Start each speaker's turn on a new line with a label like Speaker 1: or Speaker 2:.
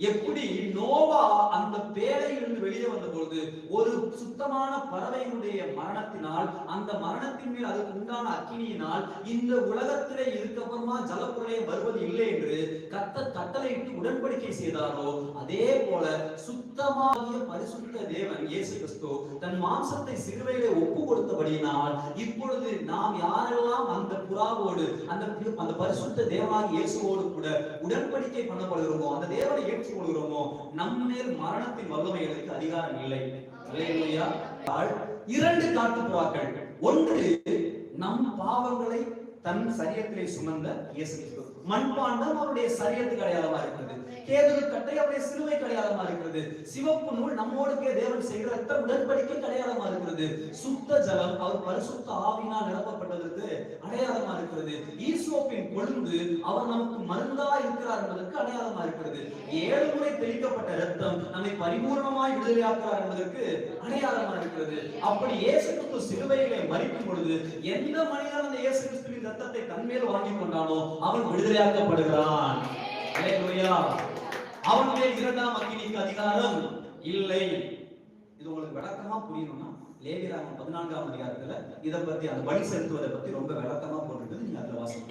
Speaker 1: எப்படி நோவா அந்த பேழையிலிருந்து வெளியே வந்த பொழுது ஒரு சுத்தமான பறவையினுடைய மரணத்தினால் அந்த மரணத்தின் மேல் அதுக்கு உண்டான அக்கினியினால் இந்த உலகத்திலே இதுக்கப்புறமா ஜலப்பிரளயம் வருவது இல்லை என்று கத்த கட்டளையிட்டு உடன்படிக்கை செய்தாரோ அதே போல சுத்தமாகிய பரிசுத்த தேவன் இயேசு கிறிஸ்து தன் மாம்சத்தை சிறுவையிலே இருக்கிறபடியினால் இப்பொழுது நாம் யாரெல்லாம் அந்த புறாவோடு அந்த அந்த பரிசுத்த தேவனாகிய இயேசுவோடு கூட உடன்படிக்கை பண்ணப்படுகிறோமோ அந்த தேவனை ஏற்றுக்கொள்கிறோமோ நம் மேல் மரணத்தின் வல்லமைகளுக்கு அதிகாரம் இல்லை. இரண்டு இரண்டு காட்டுப்புறாக்கள் ஒன்று நம் பாவங்களை தன் சரியத்திலே சுமந்த இயேசு கிறிஸ்து மண்பாண்டம் அவருடைய சரியத்துக்கு அடையாளமா இருக்கிறது. கேதுரு கட்டை அவருடைய சிலுவை அடையாளமா இருக்கிறது. சிவப்பு நூல் நம்மோடுக்கே தேவன் செய்கிற ரத்த உடன்படிக்கை அடையாளமா இருக்கிறது. சுத்த ஜலம் அவர் பரிசுத்த ஆவினால் நிரப்பப்பட்டதற்கு அடையாளமா இருக்கிறது. ஈசோப்பின் கொழுந்து அவர் நமக்கு மருந்தா இருக்கிறார் என்பதற்கு அடையாளமா இருக்கிறது. ஏழு முறை தெளிக்கப்பட்ட ரத்தம் பரிபூர்ணமாய் விடுதலையாக்குறார் என்பதற்கு அடையாளமாக இருக்கிறது அப்படி இயேசு கிறிஸ்து சிலுவையிலே மறிக்கும் பொழுது எந்த மனிதன் அந்த இயேசு கிறிஸ்துவின் ரத்தத்தை தன்மேல் வாங்கி கொண்டானோ அவன் விடுதலையாக்கப்படுகிறான் அவன் மேல் இரண்டாம் அக்கினிக்கு அதிகாரம் இல்லை. இது உங்களுக்கு விளக்கமா புரியணும்னா லேவிராமன் பதினான்காம் அதிகாரத்துல இதை பத்தி அந்த வழி செலுத்துவதை பத்தி ரொம்ப விளக்கமா போட்டுருக்கு நீங்க அதுல வாசிக்கணும்